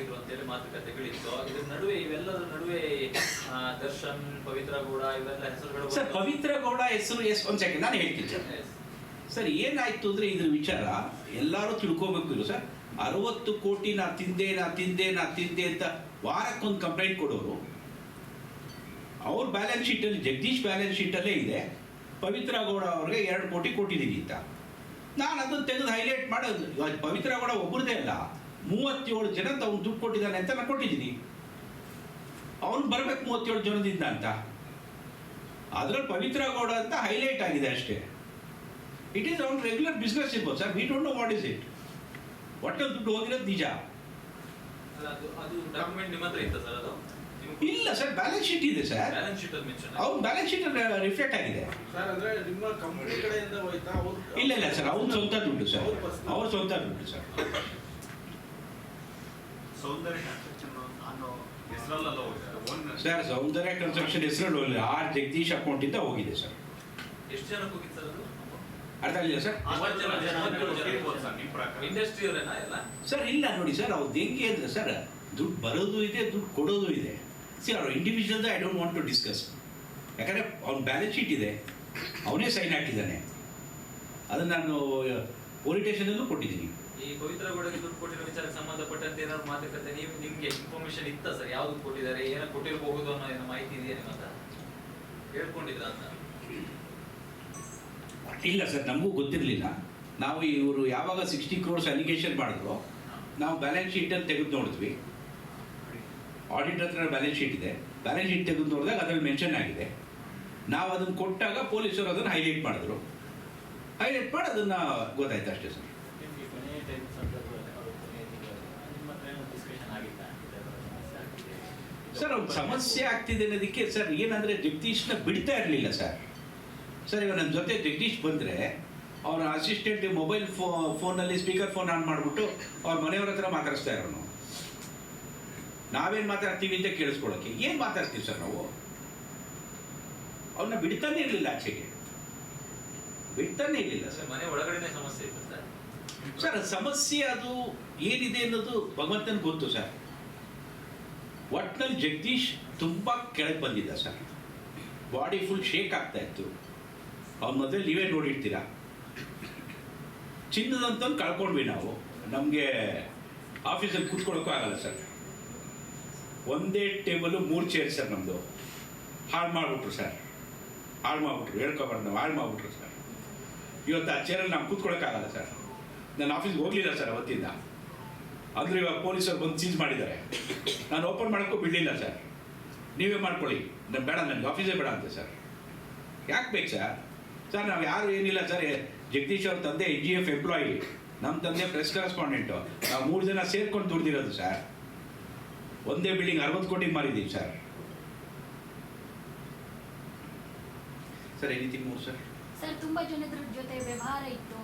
ಆಗಿದ್ರು ಅಂತೇಳಿ ಮಾತುಕತೆಗಳಿತ್ತು ಇದ್ರ ನಡುವೆ ಇವೆಲ್ಲದ ನಡುವೆ ದರ್ಶನ್ ಪವಿತ್ರ ಗೌಡ ಇವೆಲ್ಲ ಹೆಸರುಗಳು ಸರ್ ಪವಿತ್ರ ಗೌಡ ಹೆಸರು ಎಸ್ ಒಂದು ಸೆಕೆಂಡ್ ನಾನು ಹೇಳ್ತೀನಿ ಸರ್. ಏನಾಯ್ತು ಅಂದ್ರೆ ಇದ್ರ ವಿಚಾರ ಎಲ್ಲರೂ ತಿಳ್ಕೋಬೇಕು ಇದು ಸರ್. ಅರವತ್ತು ಕೋಟಿ ನಾ ತಿಂದೆ ನಾ ತಿಂದೆ ನಾ ತಿಂದೆ ಅಂತ ವಾರಕ್ಕೊಂದು ಕಂಪ್ಲೇಂಟ್ ಕೊಡೋರು. ಅವ್ರ ಬ್ಯಾಲೆನ್ಸ್ ಶೀಟಲ್ಲಿ ಜಗದೀಶ್ ಬ್ಯಾಲೆನ್ಸ್ ಶೀಟ್ ಅಲ್ಲೇ ಇದೆ. ಪವಿತ್ರ ಗೌಡ ಅವ್ರಿಗೆ ಎರಡು ಕೋಟಿ ಕೊಟ್ಟಿದ್ದೀನಿ ಅಂತ. ನಾನು ಅದನ್ನು ತೆಗೆದು ಹೈಲೈಟ್ ಮಾಡೋದು. ಪವಿತ್ರ ಗೌಡ ಒಬ್ಬರದೇ ಅಲ್ಲ. ಮೂವತ್ತೇಳು ಜನ ಅವ್ನು ದುಡ್ಡು ಕೊಟ್ಟಿದ್ದಾನೆ ಅಂತ ನಾನು ಕೊಟ್ಟಿದ್ದೀನಿ. ಅವನು ಬರ್ಬೇಕು ಮೂವತ್ತೇಳು ಜನದಿಂದ ಅಂತ. ಅದರಲ್ಲಿ ಪವಿತ್ರ ಗೌಡ ಅಂತ ಹೈಲೈಟ್ ಆಗಿದೆ ಅಷ್ಟೇ. ಇಟ್ ಈಸ್ ಅವ್ನ ರೆಗ್ಯುಲರ್ ಬಿಸ್ನೆಸ್ ಇರ್ಬೋದು. Sir we don't know what is it ಒಟ್ಟಲ್ಲಿ ದುಡ್ಡು ಹೋಗಿರೋದು ನಿಜ. ಇಲ್ಲ ಸರ್ ಬ್ಯಾಲೆನ್ಸ್ ಶೀಟ್ ಇದೆ ಸರ್. ಬ್ಯಾಲೆನ್ಸ್ ಶೀಟ್ ಅಲ್ಲಿ ಮೆನ್ಷನ್ ಅವ್ನ ಬ್ಯಾಲೆನ್ಸ್ ಶೀಟ್ ರಿಫ್ಲೆಕ್ಟ್ ಆಗಿದೆ. ಸರ್ ಅಂದ್ರೆ ನಿಮ್ಮ ಕಂಪನಿ ಕಡೆಯಿಂದ ಹೋಯ್ತಾ ಅವ್ರು ಇಲ್ಲ ಇಲ್ಲ ಸರ್ ಅವ್ನ ಸ್ವಂತ ದುಡ್ಡು ಸರ್. ಅವ್ರ ಸ್ವಂತ ದುಡ್ಡು ಸರ್. ಸೌಂದರ್ಯ ಕನ್ಸ್ಟ್ರಕ್ಷನ್ ಅನ್ನೋ ಸರ್ ಸೌಂದರ್ಯ ಕನ್ಸ್ಟ್ರಕ್ಷನ್ ಹೆಸರಲ್ಲಿ ಹೋಗಲಿಲ್ಲ ಆರ್ ಜಗದೀಶ್ ಇಂದ ಹೋಗಿದೆ ಸರ್. ಎಷ್ಟು ಜನಕ್ಕೆ ಹೋಗಿತ್ತು ಸರ್ ಅದು? ಅರ್ಥ ಆಗಲಿಲ್ಲ ಸರ್? ಇಂಡಸ್ಟ್ರಿ ಎಲ್ಲ? ಸರ್ ಇಲ್ಲ ನೋಡಿ ಸರ್ ಅವ್ರದ್ದು ಹೆಂಗೆ ಅಂದ್ರೆ ಸರ್ ದುಡ್ಡು ಬರೋದು ಇದೆ ದುಡ್ಡು ಕೊಡೋದು ಇದೆ. ಸರ್ ಅವ್ರ individual I don't want to discuss ಯಾಕಂದರೆ ಅವ್ನ ಬ್ಯಾಲೆನ್ಸ್ ಶೀಟ್ ಇದೆ ಅವನೇ ಸೈನ್ ಹಾಕಿದ್ದಾನೆ. ಅದನ್ನು ನಾನು ಪೊಲೀಸ್ ಸ್ಟೇಷನಲ್ಲೂ ಕೊಟ್ಟಿದ್ದೀನಿ. ಈ ಪವಿತ್ರ ಗೌಡಗೆ ದುಡ್ಡು ಕೊಟ್ಟಿರೋ ವಿಚಾರಕ್ಕೆ ಸಂಬಂಧಪಟ್ಟಂತೆ ಏನಾದ್ರು ಮಾತುಕತೆ ನೀವು ನಿಮ್ಗೆ ಇನ್ಫಾರ್ಮೇಶನ್ ಇತ್ತ ಸರ್? ಯಾವ್ದು ಕೊಟ್ಟಿದ್ದಾರೆ ಏನೋ ಕೊಟ್ಟಿರಬಹುದು ಅನ್ನೋ ಏನೋ ಮಾಹಿತಿ ಇದೆಯಾ ನಿಮ್ಮ ಹತ್ರ? ಹೇಳ್ಕೊಂಡಿದ್ರ ಅಂತ. ಇಲ್ಲ ಸರ್ ನಮಗೂ ಗೊತ್ತಿರಲಿಲ್ಲ. ನಾವು ಇವರು ಯಾವಾಗ ಸಿಕ್ಸ್ಟಿ ಕ್ರೋರ್ಸ್ ಅಲಿಗೇಷನ್ ಮಾಡಿದ್ರು ನಾವು ಬ್ಯಾಲೆನ್ಸ್ ಶೀಟ್ ಅಂತ ತೆಗೆದು ನೋಡಿದ್ವಿ. ಆಡಿಟ್ ಹತ್ರ ಬ್ಯಾಲೆನ್ಸ್ ಶೀಟ್ ಇದೆ. ಬ್ಯಾಲೆನ್ಸ್ ಶೀಟ್ ತೆಗೆದು ನೋಡಿದಾಗ ಅದರಲ್ಲಿ ಮೆನ್ಷನ್ ಆಗಿದೆ. ನಾವು ಅದನ್ನು ಕೊಟ್ಟಾಗ ಪೊಲೀಸರು ಅದನ್ನು ಹೈಲೈಟ್ ಮಾಡಿದ್ರು. ಹೈಲೈಟ್ ಮಾಡಿ ಅದನ್ನು ಗೊತ್ತಾಯ್ತು ಅಷ್ಟೇ ಸರ್. ಸರ್ ಅವ್ರ ಸಮಸ್ಯೆ ಆಗ್ತಿದೆ ಅನ್ನೋದಕ್ಕೆ ಸರ್ ಏನಂದ್ರೆ ಜಗದೀಶ್ನ ಬಿಡ್ತಾ ಇರಲಿಲ್ಲ ಸರ್ ಸರ್ ಇವಾಗ ನನ್ನ ಜೊತೆ ಜಗದೀಶ್ ಬಂದರೆ, ಅವರ ಅಸಿಸ್ಟೆಂಟ್ ಮೊಬೈಲ್ ಫೋ ಫೋನಲ್ಲಿ ಸ್ಪೀಕರ್ ಫೋನ್ ಆನ್ ಮಾಡಿಬಿಟ್ಟು ಅವ್ರ ಮನೆಯವ್ರ ಹತ್ರ ಮಾತಾಡಿಸ್ತಾ ಇರೋನು. ನಾವೇನು ಮಾತಾಡ್ತೀವಿ ಅಂತ ಕೇಳಿಸ್ಕೊಳ್ಳೋಕೆ ಏನು ಮಾತಾಡ್ತೀವಿ ಸರ್ ನಾವು? ಅವನ್ನ ಬಿಡ್ತಾನೆ ಇರಲಿಲ್ಲ ಆಚೆಗೆ. ಬಿಡ್ತಾನೆ ಇರಲಿಲ್ಲ ಸರ್, ಮನೆ ಒಳಗಡೆ ಸಮಸ್ಯೆ ಇತ್ತು ಸರ್ ಸರ್ ಸಮಸ್ಯೆ ಅದು ಏನಿದೆ ಅನ್ನೋದು ಭಗವಂತನ ಗೊತ್ತು ಸರ್. ಒಟ್ನಲ್ಲಿ ಜಗದೀಶ್ ತುಂಬ ಕೆಳಗೆ ಬಂದಿದ್ದ ಸರ್. ಬಾಡಿ ಫುಲ್ ಶೇಕ್ ಆಗ್ತಾ ಇತ್ತು. ಅವ್ನ ಮೊದಲು ನೀವೇ ನೋಡಿರ್ತೀರಾ? ಚಿನ್ನದಂತಂದು ಕಳ್ಕೊಂಡ್ವಿ ನಾವು. ನಮಗೆ ಆಫೀಸಲ್ಲಿ ಕೂತ್ಕೊಳ್ಳೋಕ್ಕೂ ಆಗಲ್ಲ ಸರ್. ಒಂದೇ ಟೇಬಲು ಮೂರು ಚೇರ್ ಸರ್ ನಮ್ಮದು ಹಾಳು ಮಾಡಿಬಿಟ್ರು ಸರ್. ಹಾಳು ಮಾಡಿಬಿಟ್ರು. ಹೇಳ್ಕೊಬಾರ್ದು ನಾವು ಹಾಳು ಮಾಡಿಬಿಟ್ರು ಸರ್. ಇವತ್ತು ಆ ಚೇರಲ್ಲಿ ನಾವು ಕೂತ್ಕೊಳ್ಳೋಕ್ಕಾಗಲ್ಲ ಸರ್. ನಾನು ಆಫೀಸ್ಗೆ ಹೋಗಲಿಲ್ಲ ಸರ್ ಅವತ್ತಿಂದ. ಅಂದರೆ ಇವಾಗ ಪೊಲೀಸರು ಬಂದು ಸೀಸ್ ಮಾಡಿದ್ದಾರೆ. ನಾನು ಓಪನ್ ಮಾಡೋಕ್ಕೂ ಬಿಡಲಿಲ್ಲ ಸರ್ ನೀವೇ ಮಾಡ್ಕೊಳ್ಳಿ. ನಾನು ಬೇಡ ನನಗೆ ಆಫೀಸೇ ಬೇಡ ಅಂತೆ ಸರ್ ಯಾಕೆ ಬೇಕು ಸರ್ ಸರ್ ನಾವು ಯಾರು ಏನಿಲ್ಲ ಸರ್ ಜಗದೀಶ್ ಅವ್ರ ತಂದೆ ಎನ್ ಜಿ ಎಫ್ ಎಂಪ್ಲಾಯಿ ನಮ್ಮ ತಂದೆ ಪ್ರೆಸ್ ಕರೆಸ್ಪಾಂಡೆಂಟು ನಾವು ಮೂರು ಜನ ಸೇರ್ಕೊಂಡು ದುಡ್ದಿರೋದು ಸರ್ ಒಂದೇ ಬಿಲ್ಡಿಂಗ್ ಅರವತ್ತು ಕೋಟಿಗೆ ಮಾರಿದ್ದೀವಿ ಸರ್ ಸರ್ ಎನಿಥಿಂಗ್ ಮೂರು ಸರ್ ಸರ್ ತುಂಬಾ ಜನದ್ರ ಜೊತೆ ವ್ಯವಹಾರ ಇತ್ತು.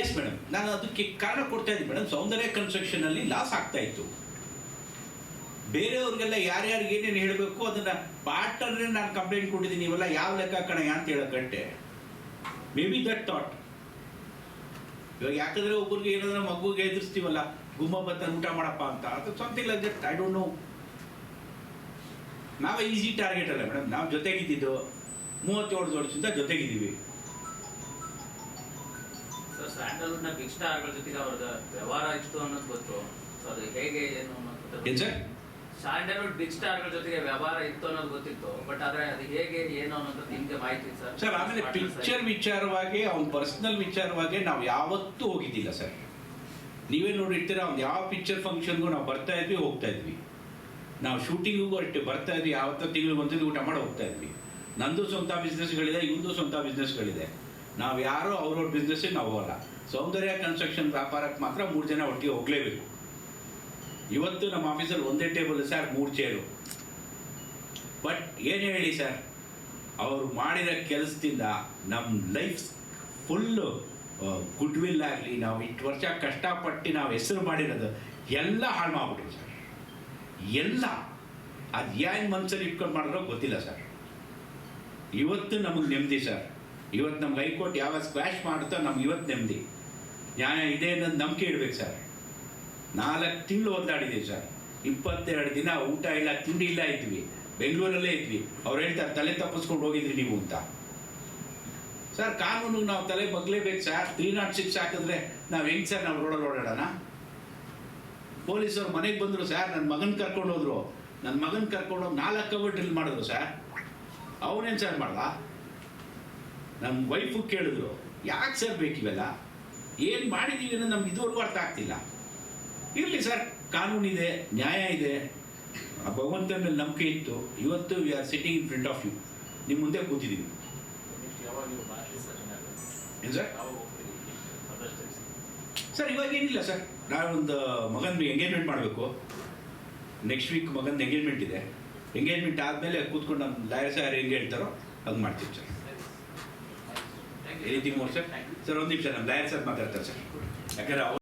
ಎಸ್ ಮೇಡಮ್ ನಾನು ಅದಕ್ಕೆ ಕಾರಣ ಕೊಡ್ತಾ ಇದ್ದೀನಿ ಮೇಡಮ್ ಸೌಂದರ್ಯ ಕನ್ಸ್ಟ್ರಕ್ಷನ್ ಅಲ್ಲಿ ಲಾಸ್ ಆಗ್ತಾ ಇತ್ತು. ಬೇರೆಯವ್ರಿಗೆಲ್ಲ ಯಾರ್ಯಾರಿಗೆ ಏನೇನು ಹೇಳಬೇಕು ಅದನ್ನ ಪಾರ್ಟ್ನರ್ನೇ ನಾನು ಕಂಪ್ಲೇಂಟ್ ಕೊಟ್ಟಿದ್ದೀನಿ ಇವೆಲ್ಲ ಯಾವ ಲೆಕ್ಕ ಕಣಯ್ಯ ಅಂತ ಹೇಳಕಟ್ಟೆ ಮೇ ಬಿ ದಟ್ ಥಾಟ್ ಇವಾಗ ಯಾಕಂದ್ರೆ ಒಬ್ಬರಿಗೆ ಏನಾದ್ರೆ ಮಗುಗೆ ಎದುರಿಸ್ತೀವಲ್ಲ ಗುಮ್ಮ ಬತ್ತ ಊಟ ಮಾಡಪ್ಪ ಅಂತ, ಅದು ಸ್ವಂತ ಇಲ್ಲ ದಟ್ ಐ ಡೋಂಟ್ ನೋ ನಾವೇ ಈಸಿ ಟಾರ್ಗೆಟ್ ಅಲ್ಲ ಮೇಡಮ್ ನಾವು ಜೊತೆಗಿದ್ದಿದ್ದು. ಮೂವತ್ತೇಳು ವರ್ಷದಿಂದ ಜೊತೆಗಿದ್ದೀವಿ. ಸರ್ ಸ್ಯಾಂಡಲ್ವುಡ್ನ ಬಿಗ್ ಸ್ಟಾರ್ಗಳ ಜೊತೆಗೆ ಅವ್ರದ ವ್ಯವಹಾರ ಎಷ್ಟು ಅನ್ನೋದು ಗೊತ್ತು. ಸೊ ಅದು ಹೇಗೆ ಏನು ಏನ್ ಸರ್? ಸ್ಯಾಂಡಲ್ವುಡ್ ಬಿಗ್ ಸ್ಟಾರ್ಗಳ ಜೊತೆಗೆ ವ್ಯವಹಾರ ಇತ್ತು ಅನ್ನೋದು ಗೊತ್ತಿತ್ತು. ಬಟ್ ಆದ್ರೆ ಅದು ಹೇಗೆ ಏನು ಅನ್ನೋದು ನಿಮಗೆ ಮಾಹಿತಿ ಸರ್? ಸರ್ ಆಮೇಲೆ ಪಿಕ್ಚರ್ ವಿಚಾರವಾಗಿ ಅವ್ನ ಪರ್ಸನಲ್ ವಿಚಾರವಾಗಿ ನಾವು ಯಾವತ್ತೂ ಹೋಗಿದ್ದಿಲ್ಲ ಸರ್. ನೀವೇ ನೋಡಿರ್ತೀರ ಅವ್ನು ಯಾವ ಪಿಕ್ಚರ್ ಫಂಕ್ಷನ್ಗೂ ನಾವು ಬರ್ತಾ ಇದ್ವಿ ಹೋಗ್ತಾ ಇದ್ವಿ. ನಾವು ಶೂಟಿಂಗಿಗೂ ಅಷ್ಟೇ ಬರ್ತಾ ಇದ್ವಿ ಯಾವತ್ತೋ ತಿಂಗಳು ಒಂದ್ಸತಿ ಊಟ ಮಾಡಿ ಹೋಗ್ತಾ ಇದ್ವಿ. ನಂದು ಸ್ವಂತ ಬಿಸ್ನೆಸ್ಗಳಿದೆ ಇವಂದು ಸ್ವಂತ ಬಿಸ್ನೆಸ್ಗಳಿದೆ ನಾವು ಯಾರೋ ಅವ್ರವ್ರ ಬಿಸ್ನೆಸ್ಸಿಗೆ ನಾವು ಹೋಗಲ್ಲ. ಸೌಂದರ್ಯ ಕನ್ಸ್ಟ್ರಕ್ಷನ್ ವ್ಯಾಪಾರಕ್ಕೆ ಮಾತ್ರ ಮೂರು ಜನ ಒಟ್ಟಿಗೆ ಹೋಗಲೇಬೇಕು. ಇವತ್ತು ನಮ್ಮ ಆಫೀಸಲ್ಲಿ ಒಂದೇ ಟೇಬಲ್ ಸರ್, ಮೂರು ಚೇರು ಬಟ್ ಏನು ಹೇಳಿ ಸರ್, ಅವರು ಮಾಡಿರೋ ಕೆಲಸದಿಂದ ನಮ್ಮ ಲೈಫ್ ಫುಲ್ಲು ಗುಡ್ ವಿಲ್ ಆಗಲಿ, ನಾವು ಇಷ್ಟು ವರ್ಷ ಕಷ್ಟಪಟ್ಟು ನಾವು ಹೆಸರು ಮಾಡಿರೋದು ಎಲ್ಲ ಹಾಳು ಮಾಡ್ಬಿಟ್ರು ಸರ್. ಎಲ್ಲ. ಅದು ಏನು ಮನಸ್ಸಲ್ಲಿ ಇಟ್ಕೊಂಡು ಮಾಡಿದ್ರೋ ಗೊತ್ತಿಲ್ಲ ಸರ್. ಇವತ್ತು ನಮಗೆ ನೆಮ್ಮದಿ ಸರ್. ಇವತ್ತು ನಮ್ಗೆ ಹೈಕೋರ್ಟ್ ಯಾವಾಗ ಸ್ಕ್ವಾಶ್ ಮಾಡುತ್ತೋ ನಮ್ಗೆ ಇವತ್ತು ನೆಮ್ಮದಿ ನ್ಯಾಯ ಇದೆ ಅನ್ನೋದು ನಂಬಿಕೆ ಇಡ್ಬೇಕು ಸರ್. ನಾಲ್ಕು ತಿಂಗಳು ಒದ್ದಾಡಿದ್ದೀವಿ ಸರ್. ಇಪ್ಪತ್ತೆರಡು ದಿನ ಊಟ ಇಲ್ಲ, ತಿಂಡಿ ಇಲ್ಲ ಇದ್ವಿ. ಬೆಂಗಳೂರಲ್ಲೇ ಇದ್ವಿ. ಅವ್ರು ಹೇಳ್ತಾರೆ, ತಲೆ ತಪ್ಪಿಸ್ಕೊಂಡು ಹೋಗಿದ್ರಿ ನೀವು ಅಂತ. ಸರ್, ಕಾನೂನು ನಾವು ತಲೆ ಬಗ್ಲೇಬೇಕು ಸರ್. ತ್ರೀ ನಾಟ್ ಸಿಕ್ಸ್ ಹಾಕಿದ್ರೆ ನಾವು ಹೆಂಗೆ ಸರ್ ನಾವು ರೋಡಲ್ಲಿ ಓಡಾಡೋಣ? ಪೊಲೀಸರು ಮನೆಗೆ ಬಂದರು ಸರ್. ನನ್ನ ಮಗನ ಕರ್ಕೊಂಡು ಹೋದ್ರು. ನನ್ನ ಮಗನ ಕರ್ಕೊಂಡು ನಾಲ್ಕು ಕವರ್ ಡ್ರಿಲ್ ಮಾಡಿದ್ರು ಸರ್. ಅವನೇನು ಸರ್ ಮಾಡ್ದ? ನಮ್ಮ ವೈಫು ಕೇಳಿದ್ರು, ಯಾಕೆ ಸರ್ ಬೇಕಿವೆಲ್ಲ ಏನು ಮಾಡಿದ್ದೀವಿ ಅನ್ನೋದು ನಮ್ಗೆ ಇದುವರೆಗೂ ಅರ್ಥ ಆಗ್ತಿಲ್ಲ. ಇರಲಿ ಸರ್ ಕಾನೂನಿದೆ ನ್ಯಾಯ ಇದೆ. ಆ ಭಗವಂತನ ಮೇಲೆ ನಂಬಿಕೆ ಇತ್ತು. ಇವತ್ತು we are sitting in front of you ನಿಮ್ಮ ಮುಂದೆ ಕೂತಿದ್ದೀವಿ ಏನು ಸರ್ ಸರ್ ಇವಾಗ ಏನಿಲ್ಲ ಸರ್ ನಾನೊಂದು ಮಗನ ಎಂಗೇಜ್ಮೆಂಟ್ ಮಾಡಬೇಕು. ನೆಕ್ಸ್ಟ್ ವೀಕ್ ಮಗನ ಎಂಗೇಜ್ಮೆಂಟ್ ಇದೆ. ಎಂಗೇಜ್ಮೆಂಟ್ ಆದಮೇಲೆ ಕೂತ್ಕೊಂಡು ನಮ್ಮ ಲಾಯರ್ ಸರ್ ಹೆಂಗೆ ಹೇಳ್ತಾರೋ ಹಂಗೆ ಮಾಡ್ತೀವಿ sir. Anything more sir sir ಒಂದು ನಿಮಿಷ ನಮ್ಮ ಲಾಯರ್ ಸರ್ ಮಾತಾಡ್ತಾರೆ ಸರ್. ಯಾಕಂದ್ರೆ